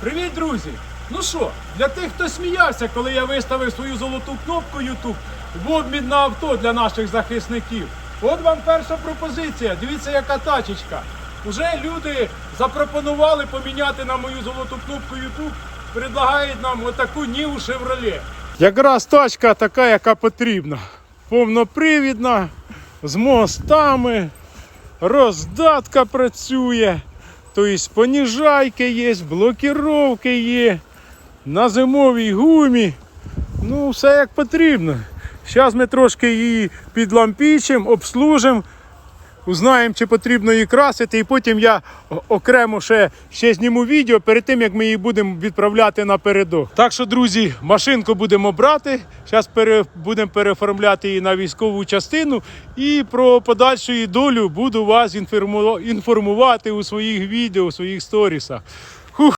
Привіт, друзі! Ну що, для тих, хто сміявся, коли я виставив свою золоту кнопку YouTube в обмін на авто для наших захисників. От вам перша пропозиція. Дивіться, яка тачечка. Уже люди запропонували поміняти на мою золоту кнопку YouTube. Предлагають нам отаку Ніву Chevrolet. Якраз тачка така, яка потрібна. Повнопривідна, з мостами, роздатка працює. Тобто поніжайки є, блокіровки є, на зимовій гумі. Ну, все як потрібно. Зараз ми трошки її підлампічимо, обслужимо, узнаємо, чи потрібно її красити, і потім я окремо ще, ще зніму відео перед тим, як ми її будемо відправляти напередок. Так що, друзі, машинку будемо брати. Зараз пере, будемо переоформляти її на військову частину. І про подальшу її долю буду вас інформу- інформувати у своїх відео, у своїх сторісах.